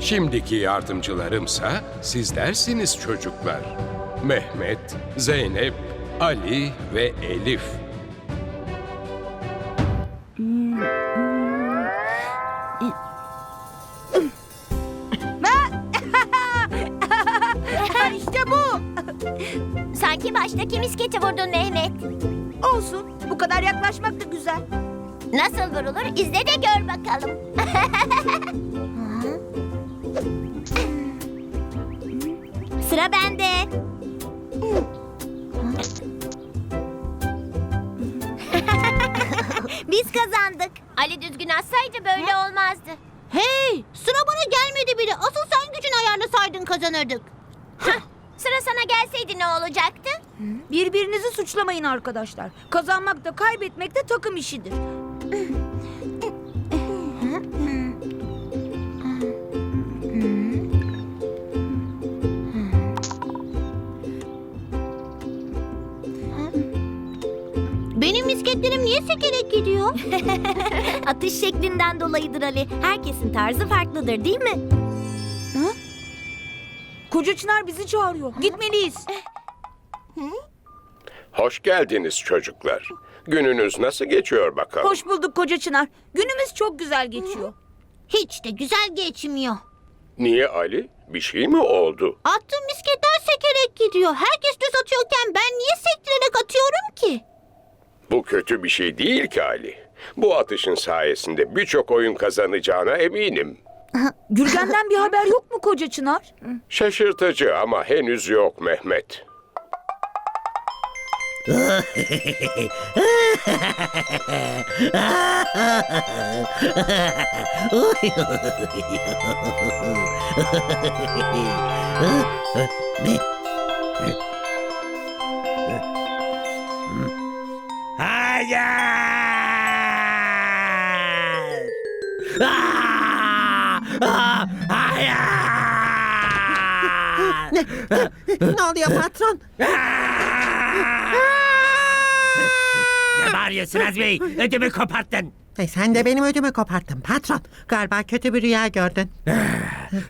Şimdiki yardımcılarımsa sizlersiniz çocuklar. Mehmet, Zeynep, Ali ve Elif. işte bu. Sanki baştaki misketi vurdun Mehmet. Olsun. Bu kadar yaklaşmak da güzel. Nasıl vurulur izle de gör bakalım. Sıra bende. Biz kazandık. Ali düzgün atsaydı böyle olmazdı. Hey, sıra bana gelmedi bile. Asıl sen gücün ayarlasaydın kazanırdık. sıra sana gelseydi ne olacaktı? Birbirinizi suçlamayın arkadaşlar. Kazanmak da kaybetmek de takım işidir. Benim misketlerim niye sekerek gidiyor? Atış şeklinden dolayıdır Ali. Herkesin tarzı farklıdır değil mi? Koca Çınar bizi çağırıyor. Gitmeliyiz. Hoş geldiniz çocuklar. Gününüz nasıl geçiyor bakalım? Hoş bulduk Koca Çınar. Günümüz çok güzel geçiyor. Hiç de güzel geçmiyor. Niye Ali? Bir şey mi oldu? Attığım misketler sekerek gidiyor. Herkes düz atıyorken ben niye sektirerek atıyorum ki? Bu kötü bir şey değil ki Ali. Bu atışın sayesinde birçok oyun kazanacağına eminim. Gürgen'den bir haber yok mu Koca Çınar? Şaşırtıcı ama henüz yok Mehmet. Hayır! Aa! Aa! Hayır! ne oluyor patron? ne bağırıyorsun Azmi? Ödümü koparttın. Ay, sen de benim ödümü koparttın patron. Galiba kötü bir rüya gördün.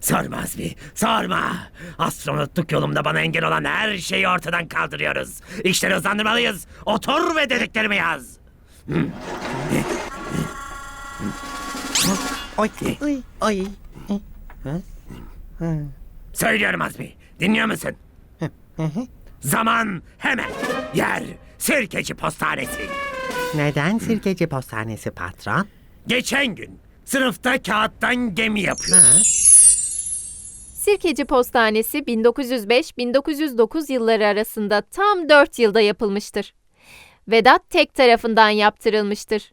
Sorma Azmi, sorma. Astronotluk yolumda bana engel olan her şeyi ortadan kaldırıyoruz. İşleri hızlandırmalıyız. Otur ve dediklerimi yaz. Oy, oy, oy. Söylüyorum Azmi, dinliyor musun? Zaman hemen. Yer, sirkeci postanesi. Neden sirkeci postanesi patron? Geçen gün sınıfta kağıttan gemi yapıyor. Ha? Sirkeci Postanesi 1905-1909 yılları arasında tam 4 yılda yapılmıştır. Vedat Tek tarafından yaptırılmıştır.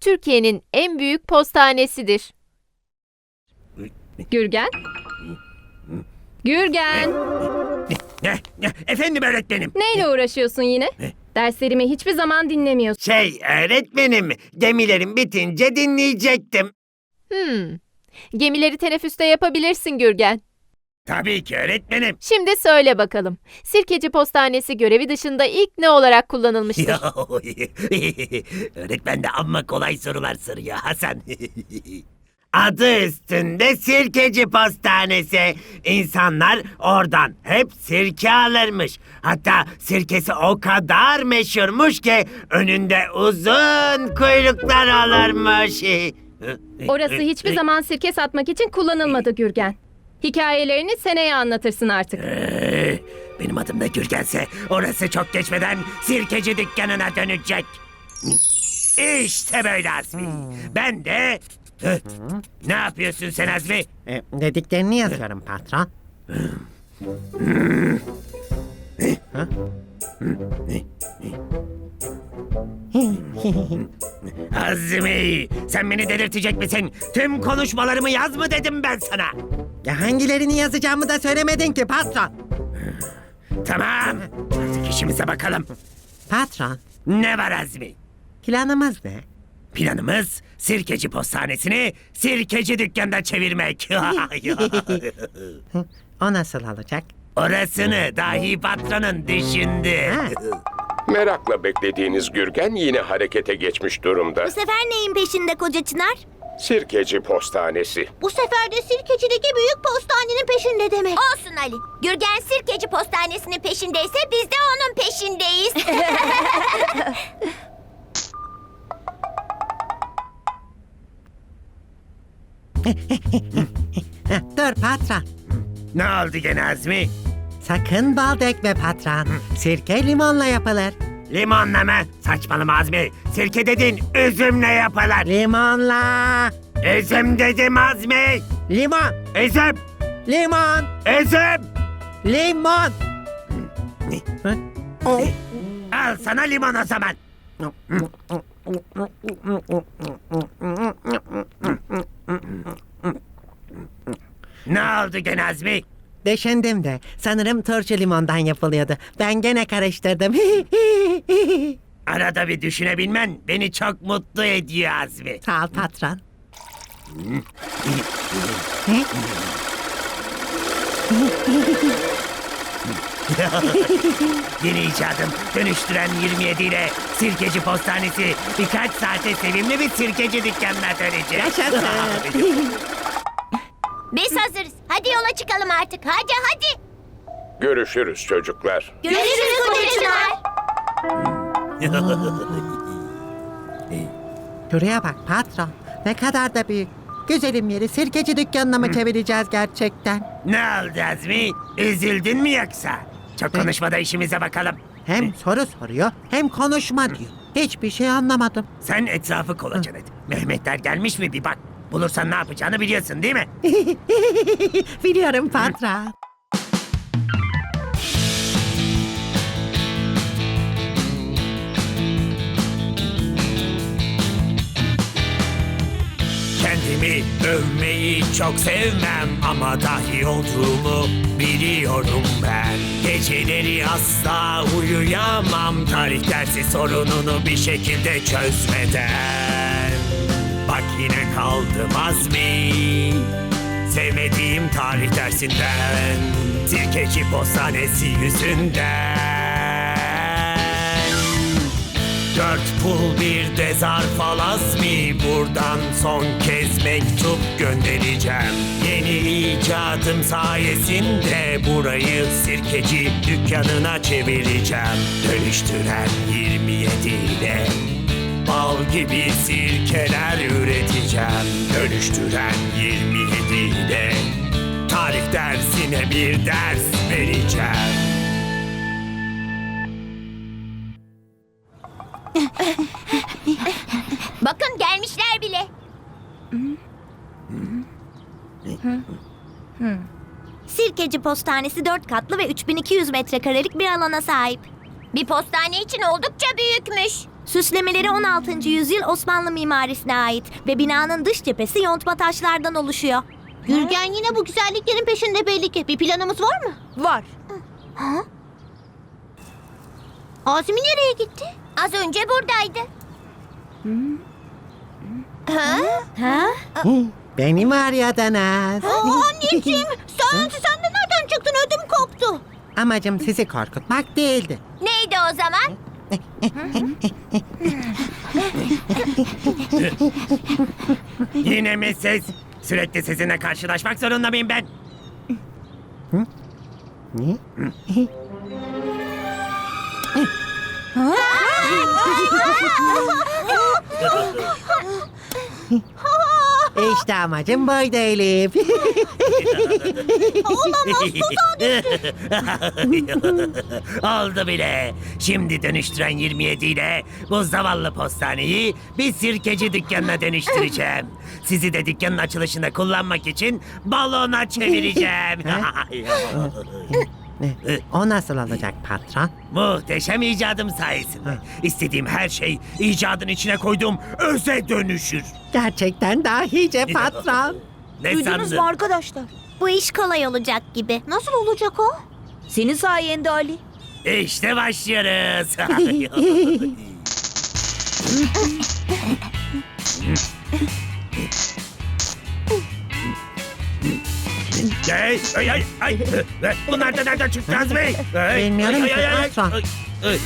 Türkiye'nin en büyük postanesidir. Gürgen? Gürgen, Ne, ne, efendim öğretmenim. neyle uğraşıyorsun yine? Derslerimi hiçbir zaman dinlemiyorsun. Şey öğretmenim, gemilerim bitince dinleyecektim. Hmm. Gemileri teneffüste yapabilirsin Gürgen. Tabii ki öğretmenim. Şimdi söyle bakalım. Sirkeci Postanesi görevi dışında ilk ne olarak kullanılmıştır? Öğretmen de amma kolay sorular soruyor Hasan. Adı üstünde sirkeci postanesi. İnsanlar oradan hep sirke alırmış. Hatta sirkesi o kadar meşhurmuş ki önünde uzun kuyruklar olurmuş. Orası hiçbir zaman sirke satmak için kullanılmadı Gürgen. Hikayelerini seneye anlatırsın artık. Ee, Benim adım da Gürgense orası çok geçmeden sirkeci dükkanına dönecek. İşte böyle Azmi. Ben de... Ne yapıyorsun sen Azmi? E, dediklerini yazıyorum patron. Azmi, sen beni delirtecek misin? Tüm konuşmalarımı yaz mı dedim ben sana? Ya hangilerini yazacağımı da söylemedin ki patron. Tamam, artık işimize bakalım. Patron, Ne var Azmi? planımız ne? Planımız sirkeci postanesini sirkeci dükkanda çevirmek. O nasıl olacak? Orasını dahi patronun düşündü. Merakla beklediğiniz Gürgen yine harekete geçmiş durumda. Bu sefer neyin peşinde koca Çınar? Sirkeci postanesi. Bu sefer de sirkecideki büyük postanenin peşinde demek. Olsun Ali. Gürgen sirkeci postanesinin peşindeyse biz de onun peşindeyiz. Dur patron. Ne oldu gene Azmi? Sakın bal dökme patron. Sirke limonla yapılır. Limonla mı? Saçmalama Azmi. Sirke dedin üzümle yapılır. Limonla. Üzüm dedim Azmi. Limon. Üzüm. Limon. Üzüm. Limon. Hı? Al sana limon o zaman. Ne oldu gene Azmi? Düşündüm de sanırım turşu limondan yapılıyordu. Ben gene karıştırdım. Arada bir düşünebilmen beni çok mutlu ediyor Azmi. Sağ ol patron. Yeni icadım dönüştüren 27 ile sirkeci postanesi birkaç saate sevimli bir sirkeci dükkanına dönecek. Yaşasın. biz hazırız. Hadi yola çıkalım artık. Hadi hadi. Görüşürüz çocuklar. Görüşürüz Çınar. Şuraya bak patron. Ne kadar da büyük. Güzelim yeri sirkeci dükkanına mı çevireceğiz gerçekten? ne oldu Azmi? Üzüldün mü yoksa? Çok konuşmada işimize bakalım. Hem soru soruyor hem konuşma diyor. Hiçbir şey anlamadım. Sen etrafı kolaçan et. Mehmetler gelmiş mi bir bak. Bulursan ne yapacağını biliyorsun değil mi? Biliyorum patron. Kendimi övmeyi çok sevmem ama dahi olduğumu biliyorum ben. Geceleri asla uyuyamam tarih dersi sorununu bir şekilde çözmeden. Yine kaldım azmi sevmediğim tarih dersinden. Sirkeci postanesi yüzünden. Dört pul bir de zarf mi Buradan son kez mektup göndereceğim Yeni icadım sayesinde Burayı sirkeci dükkanına çevireceğim Dönüştüren 27 ile Bal gibi sirkeler üreteceğim Dönüştüren 27 ile Tarih dersine bir ders vereceğim Bakın gelmişler bile. Sirkeci Postanesi 4 katlı ve 3200 metrekarelik bir alana sahip. Bir postane için oldukça büyükmüş. Süslemeleri 16. yüzyıl Osmanlı mimarisine ait ve binanın dış cephesi yontma taşlardan oluşuyor. Gürgen yine bu güzelliklerin peşinde belli ki. Bir planımız var mı? Var. Azmi nereye gitti? Az önce buradaydı. Ha? Ha? Beni mi arıyordunuz? anneciğim sen, sen de nereden çıktın ödüm koptu. Amacım sizi korkutmak değildi. Neydi o zaman? Yine mi siz? Sürekli sizinle karşılaşmak zorunda mıyım ben? İşte amacım buydu Elif. Oldu bile. Şimdi dönüştüren 27 ile bu zavallı postaneyi bir sirkeci dükkanına dönüştüreceğim. Sizi de dükkanın açılışında kullanmak için balona çevireceğim. Ne? O nasıl olacak patron? Muhteşem icadım sayesinde. İstediğim her şey icadın içine koyduğum öze dönüşür. Gerçekten dahice patron. Ne Duydunuz sandın? mu arkadaşlar? Bu iş kolay olacak gibi. Nasıl olacak o? Senin sayende Ali. İşte başlıyoruz. Ay, ay, ay, ay. Bunlar da nereden çıktı Azmi? Ay, Bilmiyorum ay, ki, ay, ay, patron. ay, ay,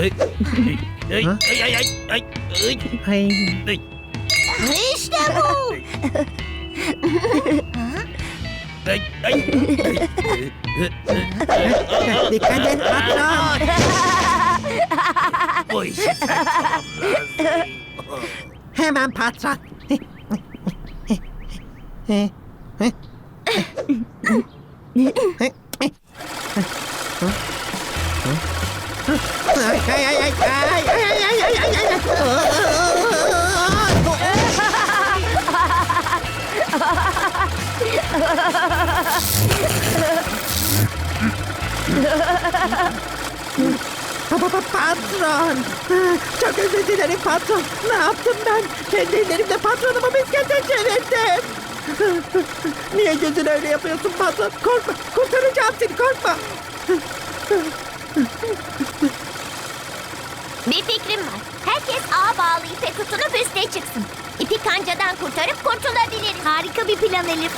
ay, ay, Ha? ay, ay, ay, ay, ay, Ay. İşte bu. Ay, ay. Dikkat et patron. Bu işi sen tamamla. Hemen patron. Patron. Çok özür dilerim patron. Ne yaptım ben? Kendi ellerimle patronumu biskete çevirdim. Niye gözün öyle yapıyorsun patron? Korkma. Kurtaracağım seni korkma. Bir fikrim var. Herkes ağ bağlı ipe tutunup üste çıksın. İpi kancadan kurtarıp kurtulabiliriz. Harika bir plan Elif.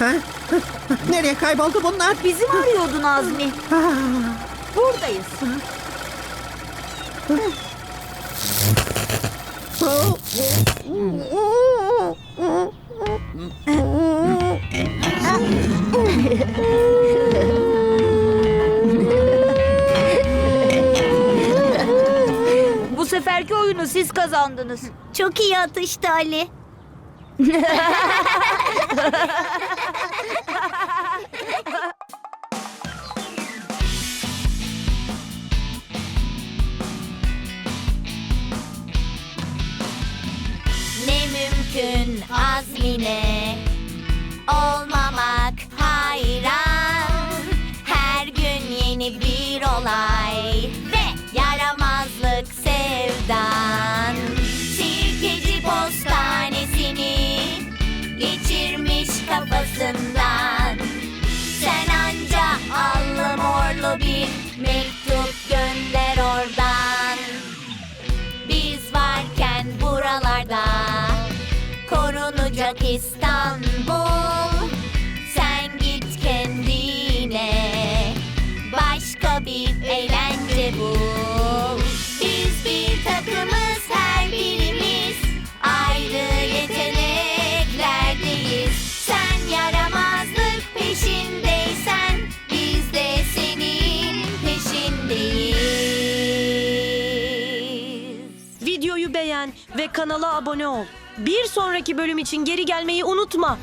Ha? Nereye kayboldu bunlar? Bizi mi arıyordun Azmi? Buradayız. Bu seferki oyunu siz kazandınız. Çok iyi atıştı Ali. ve kanala abone ol. Bir sonraki bölüm için geri gelmeyi unutma.